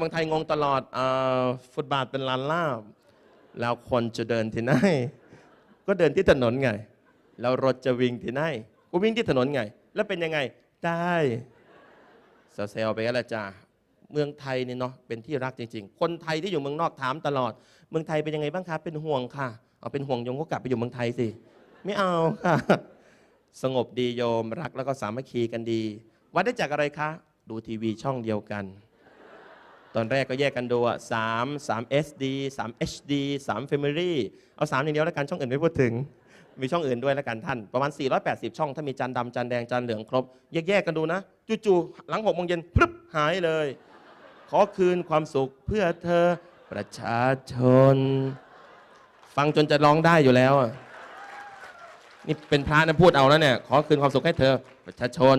เมืองไทยงงตลอดอฟุตบาทเป็นลานลาบ แล้วคนจะเดินที่ไหน ก็เดินที่ถนนไง แล้วรถจะวิ่งที่ไหน ก็วิ่งที่ถนนไง แล้วเป็นยังไง ได้เซลไปกันละจ้าเมืองไทยเนี่ยเนาะเป็นที่รักจริง ๆ คนไทยที่อยู่เมืองนอกถามตลอด เมืองไทยเป็นยังไงบ้างคะ เป็นห่วงค่ะ เอาเป็นห่วงโยมก็กลับไปอยู่เมืองไทยสิ ไม่เอาค่ะ สงบดีโยมรักแล้วก็สามัคคีกันดี วัดได้จากอะไรคะ ดูทีวีช่องเดียวกัน ตอนแรกก็แยกกันดูอะสามสาม SD สาม HD สาม Family เอาสามอย่างเดียวแล้วกันช่องอื่นไม่พูดถึง มีช่องอื่นด้วยแล้วกันท่าน ประมาณ 480 ช่อง ถ้ามีจานดำจานแดงจานเหลืองครบ แยกๆกันดูนะ จู่ๆหลังหกโมงเย็นพรึบหายเลย ขอคืนความสุขเพื่อเธอประชาชน ฟังจนจะร้องได้อยู่แล้วนี่เป็นพระนะพูดเอาแล้วเนี่ยขอคืนความสุขให้เธอประชาชน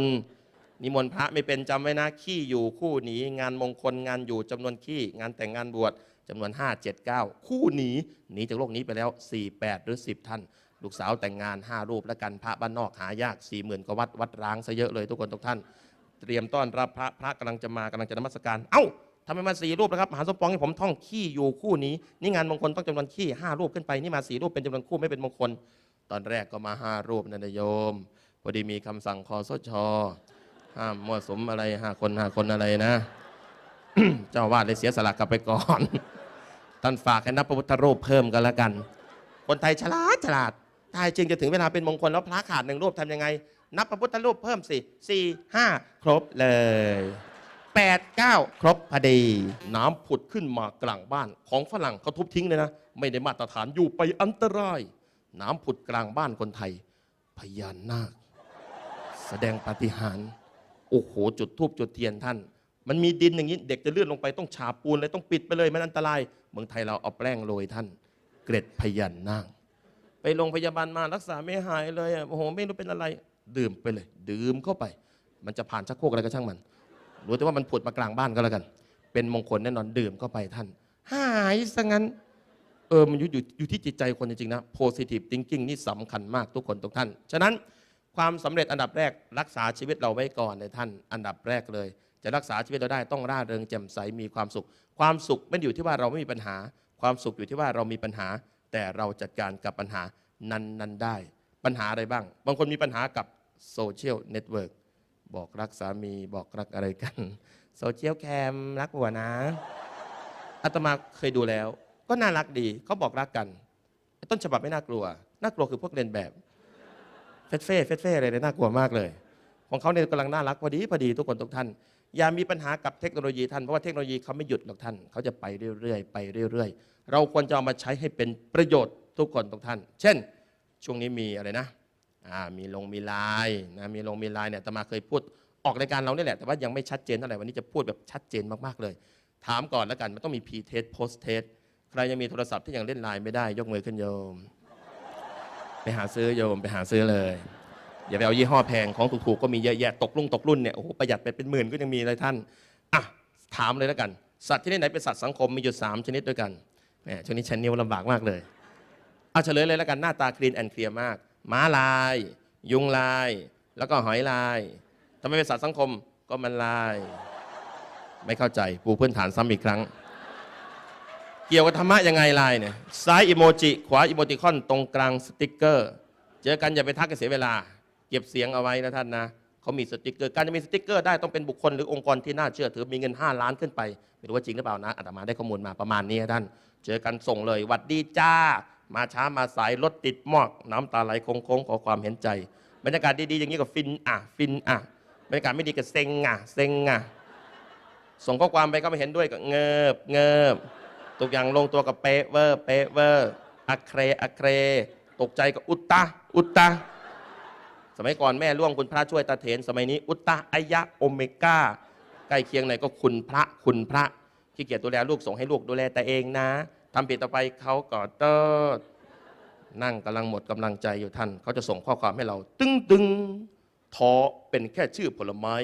นิมนต์พระไม่เป็นจำไว้นะ ขี้อยู่คู่หนีงานมงคลงานอยู่จำนวนขี้งานแต่งงานบวชจำนวน 5 7 9 คู่หนีหนีจากโลกนี้ไปแล้ว 4 8 หรือ 10 ท่าน ลูกสาวแต่งงาน 5 รูปแล้วกันพระบ้านนอกหายาก 4 0,000กว่าวัดวัดร้างซะเยอะเลยทุกคนทุกท่าน เตรียมต้อนรับพระพระกำลังจะมากำลังจะนมัสการ เอ้าทำไมมาสี่รูปแล้วครับมหาสมปองให้ผมท่องขี้อยู่คู่นี้นี่งานมงคลต้องจำนวนขี้ห้ารูปขึ้นไปนี่มาสี่รูปเป็นจำนวนคู่ไม่เป็นมงคล ตอนแรกก็มาห้ารูปนันนะโยมพอดีมีคำสั่งคอสช ห้ามมั่วสุมอะไรห้าคนห้าคนอะไรนะ เจ้าวาดเลยเสียสละกลับไปก่อน ท่านฝากให้นับพระพุทธรูปเพิ่มกันแล้วกัน คนไทยฉลาดฉลาดถ้าจริงจะถึงเวลาเป็นมงคลแล้วพระขาดหนึ่งรูปทำยังไง นับพระพุทธรูปเพิ่มสิสี่ห้าครบเลยแปดเก้าครบพอดี น้ำผุดขึ้นมากลางบ้าน ของฝรั่งเขาทุบทิ้งเลยนะ ไม่ได้มาตรฐานอยู่ไปอันตราย น้ำผุดกลางบ้านคนไทย พญานาค แสดงปาฏิหาริย์ โอ้โห จุดทูบจุดเทียนท่าน มันมีดินอย่างนี้ เด็กจะเลื่อนลงไปต้องฉาบปูนเลยต้องปิดไปเลยมันอันตราย เมืองไทยเราเอาแป้งโรยท่าน เกร็ดพยันนาคไปโรงพยาบาลมารักษาไม่หายเลยโอ้โหไม่รู้เป็นอะไร ดื่มไปเลย ดื่มเข้าไป มันจะผ่านชักโครกอะไรก็ช่างมันรู้แต่ว่ามันผุดมากลางบ้านก็แล้วกัน เป็นมงคลแน่นอนดื่มเข้าไปท่าน หายซะงั้นเออมันอยู่อยู่อยู่ที่จิตใจคนจริงๆนะ positive thinking นี่สำคัญมากทุกคนทุกท่าน ฉะนั้น ความสำเร็จอันดับแรกรักษาชีวิตเราไว้ก่อนเลยท่านอันดับแรกเลย จะรักษาชีวิตเราได้ต้องร่าเริงแจ่มใสมีความสุข ความสุขไม่อยู่ที่ว่าเราไม่มีปัญหา ความสุขอยู่ที่ว่าเรามีปัญหา แต่เราจัดการกับปัญหานั้นนั้นได้ ปัญหาอะไรบ้าง บางคนมีปัญหากับโซเชียลเน็ตเวิร์กบอกรักสามีบอกรักอะไรกันโซเชียลแคมรักหัวนะอาตมาเคยดูแล้ว ก็น่ารักดีเขาบอกรักกันต้นฉบับไม่น่ากลัว น่ากลัวคือพวกเรียนแบบ เฟดเฟ่เฟดเฟ่อะไรเนี่ยน่ากลัวมากเลย ของเขาเนี่ยกำลังน่ารักพอดีพอดีทุกคนทุกท่าน อย่ามีปัญหากับเทคโนโลยีท่าน เพราะว่าเทคโนโลยีเขาไม่หยุดหรอกท่าน เขาจะไปเรื่อยๆไปเรื่อยๆ เราควรจะเอามาใช้ให้เป็นประโยชน์ทุกคนทุกท่าน เช่น ช่วงนี้มีอะไรนะอ่ามีลงมีไลน์นะมีลงมีไลน์เนี่ยตมาเคยพูดออกรายการเราเนี่ยแหละแต่ว่ายังไม่ชัดเจนเท่าไหร่วันนี้จะพูดแบบชัดเจนมากๆเลย ถามก่อนแล้วกันมันต้องมี pre test post test ใครยังมีโทรศัพท์ที่ยังเล่นไลน์ไม่ได้ยกมือขึ้นโยม ไปหาซื้อโยมไปหาซื้อเลย อย่าไปเอายี่ห้อแพงของถูกๆก็มีเยอะแยะตกลุ่งตกรุ่นเนี่ยโอ้โหประหยัดไปเป็นหมื่นก็ยังมีเลยท่านอะถามเลยแล้วกัน สัตว์ชนิดไหนเป็นสัตว์สังคมมีอยู่สามชนิดด้วยกันแหมช่วงนี้ชันนิ้วลำบากมากเลยเอาเฉลยเลยแล้วกันหน้าตาคลีนแอนเคลียร์มากม้าลาย ยุงลาย แล้วก็หอยลายทำไมเป็นสัตว์สังคมก็มันลาย ไม่เข้าใจปูพื้นฐานซ้ำอีกครั้ง เกี่ยวกับธรรมะยังไงลายเนี่ยซ้ายอิโมจิ ขวาอิโมติคอนตรงกลางสติกเกอร์ เจอกันอย่าไปทักกันเสียเวลา เก็บเสียงเอาไว้นะท่านนะเขามีสติกเกอร์ การจะมีสติกเกอร์ได้ต้องเป็นบุคคลหรือองค์กรที่น่าเชื่อถือมีเงิน 5 ล้านขึ้นไป ไม่รู้ว่าจริงหรือเปล่านะอาตมาได้ข้อมูลมาประมาณนี้ท่าน เจอกันส่งเลยหวัดดีจ้า มาช้ามาสายรถติดหมอก น้ำตาไหลโค้งๆขอความเห็นใจ บรรยากาศดีๆอย่างนี้ก็ฟินอะฟินอะบรรยากาศไม่ดีก็เซ็งอะเซ็งอะส่งข้อความไปก็ไม่เห็นด้วยก็เงิบเงิบ ทุกอย่างลงตัวกับเป๊ะเวอร์เป๊ะเวอร์อะเครอะเคร ตกใจก็อุตตะอุตตะสมัยก่อนแม่ร่วงคุณพระช่วยตาเถน สมัยนี้ อุตตะอายะโอเมก้าใกล้เคียงไหนก็คุณพระคุณพระขี้เกียจดูแลลูกส่งให้ลูกดูแลแต่เองนะทำผิดต่อไปเขาก็เติดนั่งกำลังหมดกำลังใจอยู่ท่าน เขาจะส่งข้อความให้เรา ตึงตึงท้อเป็นแค่ชื่อผลไม้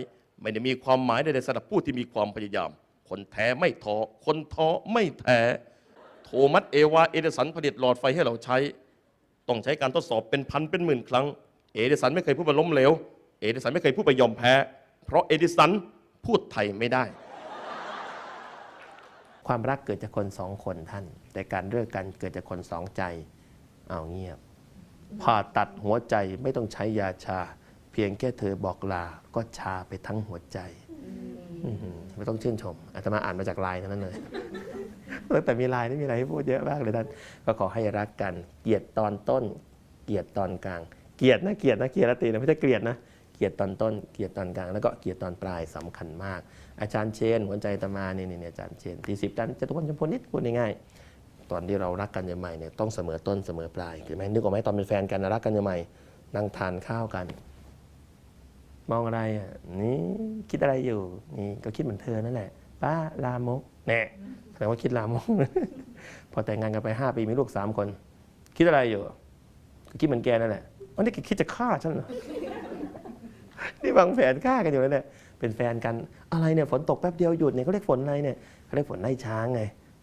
ไม่ได้มีความหมายใดๆสำหรับผู้ที่มีความพยายาม คนแท้ไม่ท้อคนท้อไม่แท้โทมัสเอวาเอเดสันผลิตหลอดไฟให้เราใช้ ต้องใช้การทดสอบเป็นพันเป็นหมื่นครั้ง เอเดสันไม่เคยพูดว่าล้มเหลว เอเดสันไม่เคยพูดว่ายอมแพ้ เพราะเอเดสันพูดไทยไม่ได้ ความรักเกิดจากคนสองคนท่าน แต่การเลิกกันเกิดจากคนสองใจ เอาเงียบ ผ่าตัดหัวใจไม่ต้องใช้ยาชา เพียงแค่เธอบอกลาก็ชาไปทั้งหัวใจ ไม่ต้องชื่นชมอาตมาอ่านมาจากไลน์เท่านั้นเลยแต่มีไลน์นี่มีอะไรให้พูดเยอะมากเลยท่านก็ขอให้รักกัน เกลียดตอนต้น เกลียดตอนกลาง เกลียดนะเกลียดนะเกลียดตีนะไม่ใช่เกลียดนะเกลียดตอนต้น เกลียดตอนกลางแล้วก็เกลียดตอนปลายสำคัญมาก อาจารย์เชนหัวใจตมาเนี่ยเนี่ยอาจารย์เชนที่สิบตันจตุพลชมพลนิดพูดง่ายๆตอนที่เรารักกันใหม่เนี่ยต้องเสมอต้นเสมอปลายคือไหมนึกออกไหมตอนเป็นแฟนกันรักกันใหม่นั่งทานข้าวกัน มองอะไรอะนี่คิดอะไรอยู่นี่ก็คิดเหมือนเธอนั่นแหละป้าลามกแน่แสดงว่าคิดลามกพอแต่งงานกันไปห้าปีมีลูกสามคน คิดอะไรอยู่ก็คิดเหมือนแกนั่นแหละวันนี้แกคิดจะฆ่าฉันเหรอนี่วางแผนฆ่ากันอยู่แล้วเนี่ยเป็นแฟนกันอะไรเนี่ยฝนตกแป๊บเดียวหยุดเนี่ยเขาเรียกฝนอะไรเนี่ยเขาเรียกฝนไล่ช้างไง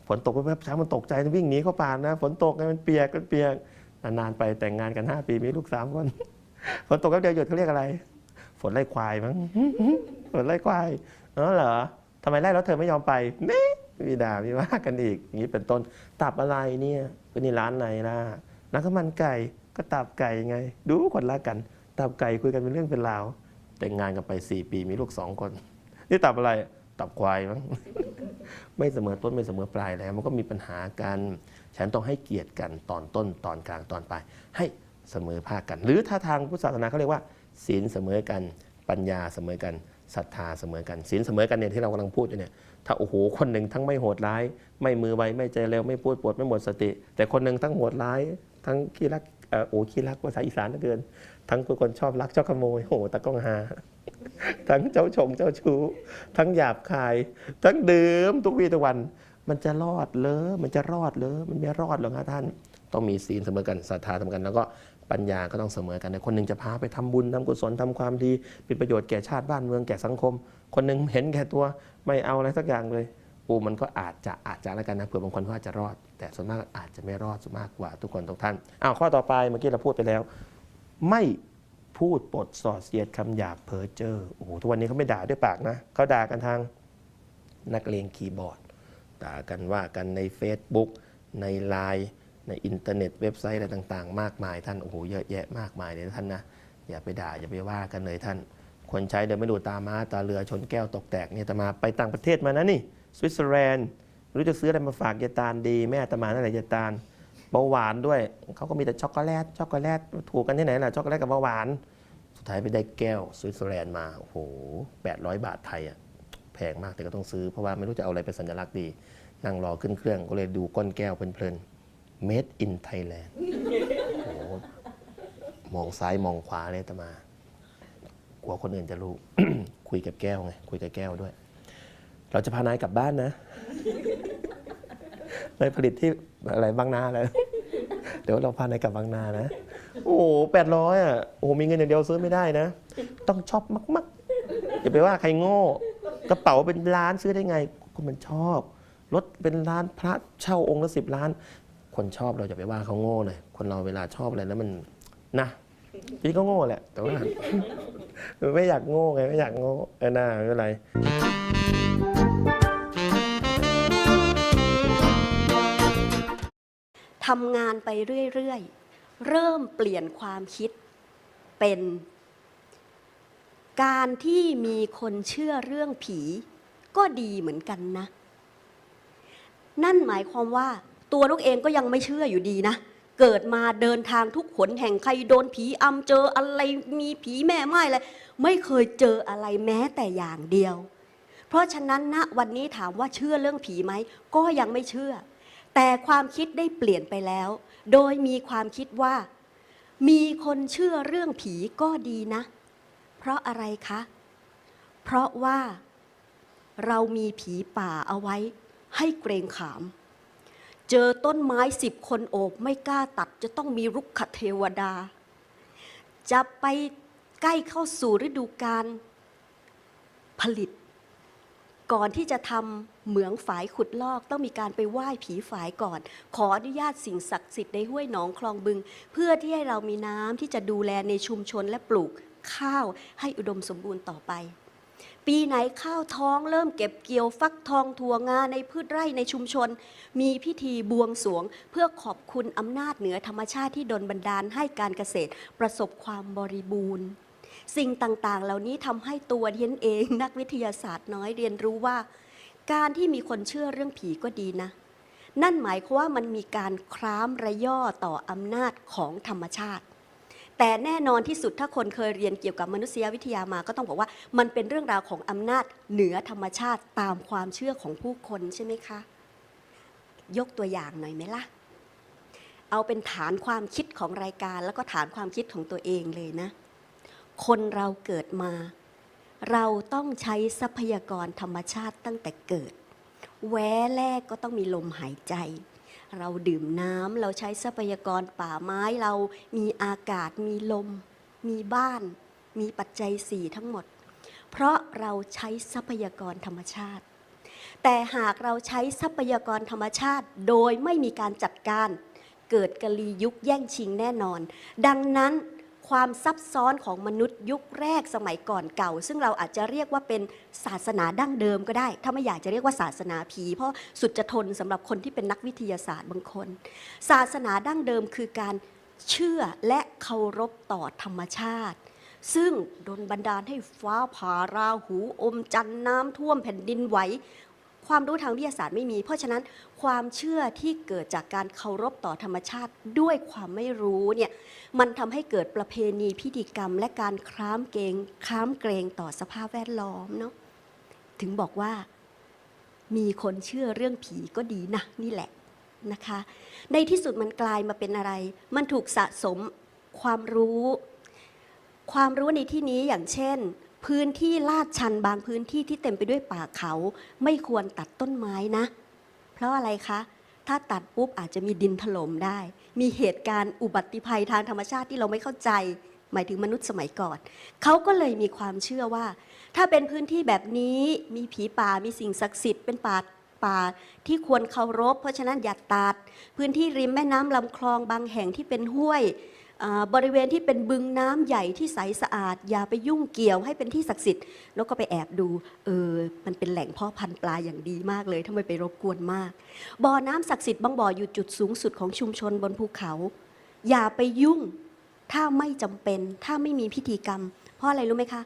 ฝนตกแป๊บๆช้างมันตกใจมันวิ่งหนีเข้าป่านะฝนตกไงมันเปียกมันเปียกนานๆไปแต่งงานกันห้าปีมีลูกสามคนฝนตกแป๊บเดียวหยุดเขาเรียกอะไรฝ นไล่ควายมั้งฝนไล่ควายเออเหรอทำไมไล่แล้วเธอไม่ยอมไปนี่มีด่ามีว่ากันอีกอย่างนี้เป็นต้นตับอะไรเนี่ยก็นี่ร้านไหนล่ะร้านข้าวมันไก่ก็ตับไก่ไง ดูคนละกัน ตับไก่คุยกันเป็นเรื่องเป็นราว แต่งงานกันไป 4 ปีมีลูกสองคน นี่ตับอะไรตับควายมั้งไม่เสมอต้นไม่เสมอปลายแล้ว มันก็มีปัญหากันฉันต้องให้เกียรติกันตอนต้นตอนกลางตอนปลายให้เสมอภาคกัน หรือถ้าทางพุทธศาสนาเขาเรียกว่า ศีลเสมอกัน ปัญญาเสมอกันศรัทธาเสมอกันศีลเสมอกันเนี่ยที่เรากำลังพูดอยู่เนี่ยถ้าโอ้โหคนหนึ่งทั้งไม่โหดร้าย ไม่มือไวไม่ใจเร็วไม่พูดปวดไม่หมดสติ แต่คนหนึ่งทั้งโหดร้าย ทั้งขี้รักโอ้ขี้รักภาษาอีสานเหลือเกิน ทั้งเป็นคนชอบลักชอบขโมยโอ้โหตะก้องหา ทั้งเจ้าชงเจ้าชู้ ทั้งหยาบคาย ทั้งดื่มทุกวี่ทุกวัน มันจะรอดเลยมันจะรอดเลยมันไม่รอดหรอกครับท่าน ต้องมีศีลเสมอกันศรัทธาเสมอกันแล้วก็ ปัญญาก็ต้องเสมอกัน คนหนึ่งจะพาไปทำบุญทำกุศลทำความดีเป็นประโยชน์แก่ชาติบ้านเมืองแก่สังคม คนหนึ่งเห็นแก่ตัวไม่เอาอะไรสักอย่างเลยปูมันก็อาจจะอาจจะแล้วกันนะเผื่อบางคนเขาอาจจะรอด แต่ส่วนมากอาจจะไม่รอดส่วนมากกว่าทุกคนทุกท่านอ้าวข้อต่อไปเมื่อกี้เราพูดไปแล้ว ไม่พูดปดสอดเสียดคำหยาบเพ้อเจ้อโอ้โหทุกวันนี้เขาไม่ด่าด้วยปากนะเขาด่ากันทางนักเลงคีย์บอร์ดด่ากันว่ากันใน Facebook ในไลน์ ในอินเทอร์เน็ตเว็บไซต์อะไรต่างๆ มากมายท่านโอ้โหเยอะแยะมากมายเลยท่านนะอย่าไปด่าอย่าไปว่ากันเลยท่าน คนใช้เดินไม่ดูตาม้าตาเรือชนแก้วตกแตกเนี่ยอาตมาไปต่างประเทศมานะนี่สวิตเซอร์แลนด์ไม่รู้จะซื้ออะไรมาฝากยาตาลดีแม่อาตมานั่นแหละยาตาลเบาหวานด้วยเขาก็มีแต่ช็อกโกแลตช็อกโกแลตถูกกันที่ไหนล่ะช็อกโกแลตกับเบาหวานสุดท้ายไปได้แก้วสวิตเซอร์แลนด์มาโอ้โห800 บาทไทยอะแพงมากแต่ก็ต้องซื้อเพราะว่าไม่รู้จะเอาอะไรเป็นสัญลักษณ์ดีนั่งรอขึ้นเครื่องก็เลยดูก้นแก้วเพลินๆ Made in Thailand โอ้โหมองซ้ายมองขวาเลยอาตมากลัวคนอื่นจะรู้ คุยกับแก้วไง คุยกับแก้วด้วย เราจะพานายกลับบ้านนะนายผลิตที่อะไรบางนาแล้วเดี๋ยวเราพานายกลับบางนานะ โอ้โหแปดร้อยอะ โอ้โหมีเงินอย่างเดียวซื้อไม่ได้นะ ต้องชอบมากๆอย่าไปว่าใครโง่ กระเป๋าเป็นล้านซื้อได้ไงคนมันชอบ รถเป็นล้านพระเช่าองค์ละสิบล้าน คนชอบเราจะไปว่าเขาโง่เลย คนเราเวลาชอบอะไรแล้วมันนะพี่ก็โง่แหละ แต่ว่า ไม่อยากโง่ไงไม่อยากโง่เออหน้าไม่เป็นไรทำงานไปเรื่อยๆ เริ่มเปลี่ยนความคิดเป็น การที่มีคนเชื่อเรื่องผี ก็ดีเหมือนกันนะ นั่นหมายความว่า ตัวลูกเองก็ยังไม่เชื่ออยู่ดีนะ เกิดมาเดินทางทุกขนแห่งใครโดนผีอำเจออะไรมีผีแม่ไม้อะไรไม่เคยเจออะไรแม้แต่อย่างเดียว เพราะฉะนั้นณวันนี้ถามว่าเชื่อเรื่องผีไหมก็ยังไม่เชื่อ แต่ความคิดได้เปลี่ยนไปแล้ว โดยมีความคิดว่า มีคนเชื่อเรื่องผีก็ดีนะ เพราะอะไรคะ เพราะว่าเรามีผีป่าเอาไว้ให้เกรงขาม เจอต้นไม้สิบคนโอบไม่กล้าตัดจะต้องมีรุกขเทวดา จะไปใกล้เข้าสู่ฤดูการผลิต ก่อนที่จะทำเหมืองฝายขุดลอก ต้องมีการไปไหว้ผีฝายก่อน ขออนุญาตสิ่งศักดิ์สิทธิ์ในห้วยหนองคลองบึง เพื่อที่ให้เรามีน้ำที่จะดูแลในชุมชนและปลูกข้าวให้อุดมสมบูรณ์ต่อไป ปีไหนข้าวท้องเริ่มเก็บเกี่ยวฟักทองถั่วงาในพืชไร่ในชุมชน มีพิธีบวงสรวง เพื่อขอบคุณอำนาจเหนือธรรมชาติที่ดลบันดาลให้การเกษตรประสบความบริบูรณ์ สิ่งต่างๆ เหล่านี้ทำให้ตัวเดียนเองนักวิทยาศาสตร์น้อยเรียนรู้ว่า การที่มีคนเชื่อเรื่องผีก็ดีนะ นั่นหมายความว่ามันมีการคร้ามระย่อต่ออำนาจของธรรมชาติ แต่แน่นอนที่สุดถ้าคนเคยเรียนเกี่ยวกับมนุษยวิทยามาก็ต้องบอกว่า มันเป็นเรื่องราวของอำนาจเหนือธรรมชาติตามความเชื่อของผู้คนใช่ไหมคะ ยกตัวอย่างหน่อยไหมล่ะ เอาเป็นฐานความคิดของรายการ แล้วก็ฐานความคิดของตัวเองเลยนะ คนเราเกิดมา เราต้องใช้ทรัพยากรธรรมชาติตั้งแต่เกิด แว้แรกก็ต้องมีลมหายใจ เราดื่มน้ำเราใช้ทรัพยากรป่าไม้เรามีอากาศมีลม มีบ้าน มีปัจจัยสี่ทั้งหมด เพราะเราใช้ทรัพยากรธรรมชาติ แต่หากเราใช้ทรัพยากรธรรมชาติโดยไม่มีการจัดการ เกิดกะลียุคแย่งชิงแน่นอน ดังนั้น ความซับซ้อนของมนุษย์ยุคแรกสมัยก่อนเก่า ซึ่งเราอาจจะเรียกว่าเป็นศาสนาดั้งเดิมก็ได้ ถ้าไม่อยากจะเรียกว่าศาสนาผี เพราะสุดจะทนสำหรับคนที่เป็นนักวิทยาศาสตร์บางคน ศาสนาดั้งเดิมคือการเชื่อและเคารพต่อธรรมชาติ ซึ่งโดนบันดาลให้ฟ้าผ่าราหูอมจันทร์น้ำท่วมแผ่นดินไหว ความรู้ทางวิทยาศาสตร์ไม่มี เพราะฉะนั้นความเชื่อที่เกิดจากการเคารพต่อธรรมชาติด้วยความไม่รู้เนี่ยมันทำให้เกิดประเพณีพิธีกรรม และการคร้ามเกงคร้ามเกรงต่อสภาพแวดล้อมเนาะถึงบอกว่ามีคนเชื่อเรื่องผีก็ดีนะนี่แหละนะคะ ในที่สุดมันกลายมาเป็นอะไร มันถูกสะสมความรู้ ความรู้ในที่นี้อย่างเช่น พื้นที่ลาดชันบางพื้นที่ที่เต็มไปด้วยป่าเขา ไม่ควรตัดต้นไม้นะ เพราะอะไรคะ ถ้าตัดปุ๊บอาจจะมีดินถล่มได้ มีเหตุการณ์อุบัติภัยทางธรรมชาติที่เราไม่เข้าใจ หมายถึงมนุษย์สมัยก่อน เขาก็เลยมีความเชื่อว่า ถ้าเป็นพื้นที่แบบนี้มีผีป่ามีสิ่งศักดิ์สิทธิ์เป็นป่าป่าที่ควรเคารพ เพราะฉะนั้นอย่าตัด พื้นที่ริมแม่น้ำลำคลองบางแห่งที่เป็นห้วย บริเวณที่เป็นบึงน้ำใหญ่ที่ใสสะอาด อย่าไปยุ่งเกี่ยวให้เป็นที่ศักดิ์สิทธิ์แล้วก็ไปแอบดูเออมันเป็นแหล่งเพ่อพันธุ์ปลาอย่างดีมากเลยทำไมไปรบกวนมาก บ่อน้ำศักดิ์สิทธิ์บางบ่ออยู่จุดสูงสุดของชุมชนบนภูเขา อย่าไปยุ่งถ้าไม่จำเป็นถ้าไม่มีพิธีกรรม เพราะอะไรรู้ไหมคะ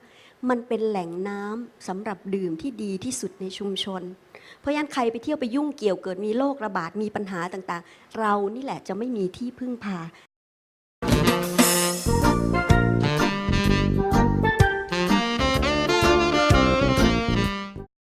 มันเป็นแหล่งน้ำสำหรับดื่มที่ดีที่สุดในชุมชน เพราะฉะนั้นใครไปเที่ยวไปยุ่งเกี่ยวเกิดมีโรคระบาดมีปัญหาต่างๆ เรานี่แหละจะไม่มีที่พึ่งพา